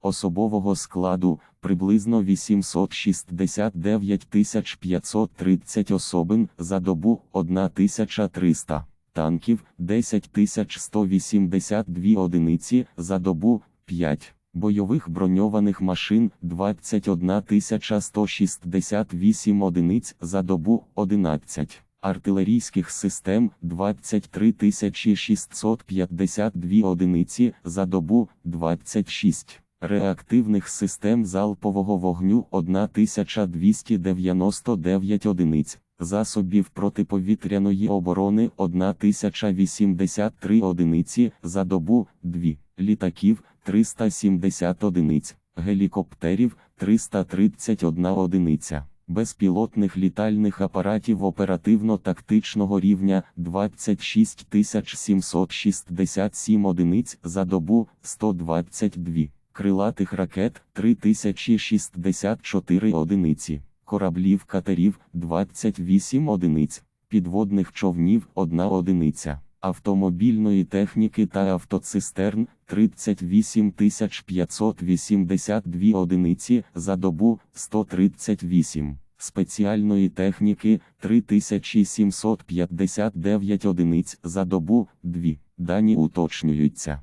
особового складу приблизно 869 530 особин за добу 1300 танків 10 182 одиниці за добу 5. Бойових броньованих машин 21 168 одиниць за добу 11. Артилерійських систем 23 652 одиниці за добу 26. Реактивних систем залпового вогню 1299 одиниць. Засобів протиповітряної оборони 1083 одиниці за добу 2, літаків 370 одиниць, гелікоптерів 331 одиниця, безпілотних літальних апаратів оперативно-тактичного рівня 26 767 одиниць за добу 122, крилатих ракет 3064 одиниці кораблів катерів 28 одиниць, підводних човнів 1 одиниця, автомобільної техніки та автоцистерн 38 582 одиниці за добу 138. Спеціальної техніки 3759 одиниць за добу 2. Дані уточнюються.